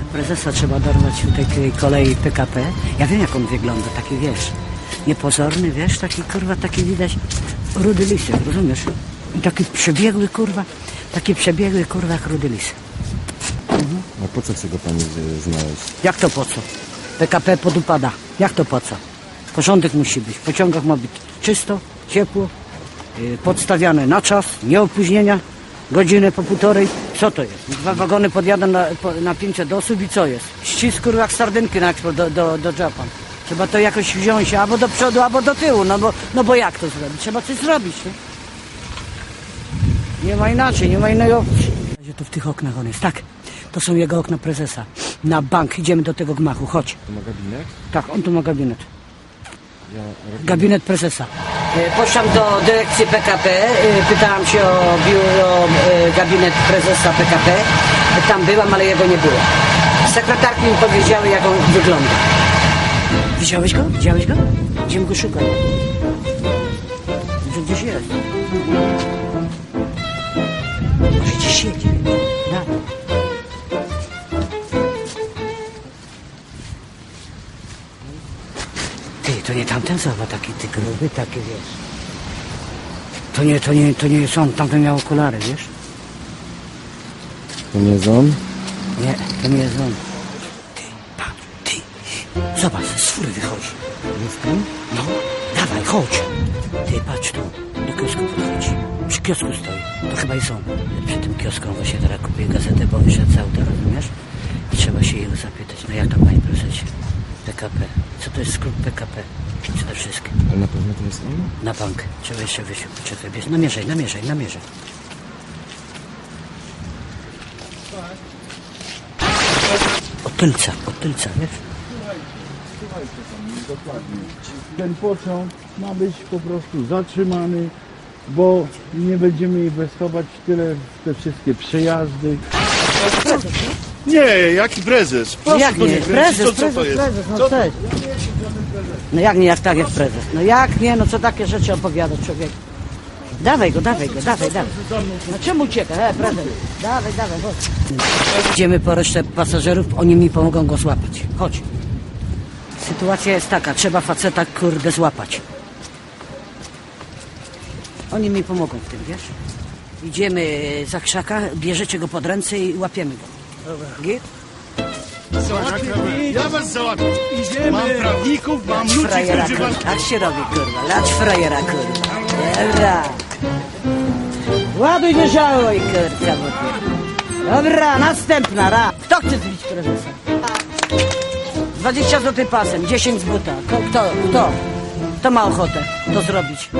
Prezesa trzeba dorwać tej, tej kolei PKP. Ja wiem jak on wygląda, taki wiesz, niepozorny, wiesz, taki kurwa, taki widać rudy lisek, rozumiesz? Taki przebiegły kurwa, taki przebiegły kurwa jak rudy lisek. A po co chce go pani y, znaleźć? Jak to po co? PKP podupada. Jak to po co? Porządek musi być. W pociągach ma być czysto, ciepło, yy, podstawiane na czas, nie opóźnienia, godzinę po półtorej. Co to jest? Dwa wagony podjadą na, na 500 osób i co jest? Ścisk kurwa jak sardynki na eksport do, do, do Japan. Trzeba to jakoś wziąć albo do przodu, albo do tyłu, no bo, no bo jak to zrobić? Trzeba coś zrobić, nie? Nie ma inaczej, nie ma innej opcji. To w tych oknach on jest, tak. To są jego okna prezesa. Na bank, idziemy do tego gmachu, chodź. To ma gabinet? Tak, on tu ma gabinet. Ja Gabinet prezesa. Poszłam do dyrekcji PKP, e, pytałam się o biuro, e, gabinet prezesa PKP. Tam byłam, ale jego nie było. Sekretarki mi powiedziały, jak on wygląda. Widziałeś go? Widziałeś go? Idziemy go szukać. Gdzieś jest. Może gdzieś siedzi. To nie tamten zobacz, taki ty gruby, taki wiesz. To nie, to nie, to nie jest on, tamten miał okulary, wiesz? To nie jest on? Nie, to nie jest on. Ty, patrz, ty. Zobacz, z fury wychodzi. Ten? No, dawaj, chodź. Ty, patrz tu, do kiosku podchodzi. Przy kiosku stoi. To chyba jest on. Przy tym kiosku on właśnie teraz kupił gazetę, bo wyszedł z auta, rozumiesz? I trzeba się jego zapytać, no jak tam? PKP. Co to jest skrót PKP? Przede wszystkim. To na pewno to jest on? Na bank. Trzeba jeszcze wyjść. Poczekaj, bierz. Namierzaj, namierzaj, namierzaj. Od tylca, od tylca, wiesz? Ten pociąg ma być po prostu zatrzymany, bo nie będziemy inwestować tyle w te wszystkie przejazdy. Nie, jaki prezes? Proszę jak nie? kręcić, Prezes, to co prezes, to jest? prezes, no Co- cześć. No jak nie, jak tak jest prezes? No jak nie, no co takie rzeczy opowiada człowiek? Dawaj go, dawaj go, dawaj, dawaj. No czemu ucieka? E, prezes. Dawaj, dawaj, chodź. Idziemy po resztę pasażerów, oni mi pomogą go złapać. Chodź. Sytuacja jest taka, trzeba faceta kurde złapać. Oni mi pomogą w tym, wiesz? Idziemy za krzaka, bierzecie go pod ręce i łapiemy go. Git? Ja was załatwię. Mam prawników, mam ludzi, Frajera, którzy was... Tak się robi, kurwa. Lać frajera, kurwa. Dobra. Ładuj nie żałuj, kurwa. Dobra, następna, ra. Kto chce zbić prezesa? 20 zł pasem, 10 z buta. Kto? Kto? Kto ma ochotę to zrobić?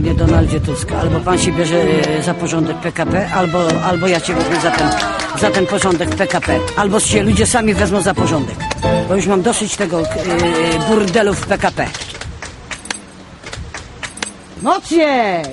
Panie Donaldzie Tusk, albo pan się bierze e, za porządek PKP, albo, albo ja cię wezmę za ten, za ten porządek PKP. Albo się ludzie sami wezmą za porządek. Bo już mam dosyć tego e, burdelu w PKP. Mocniej!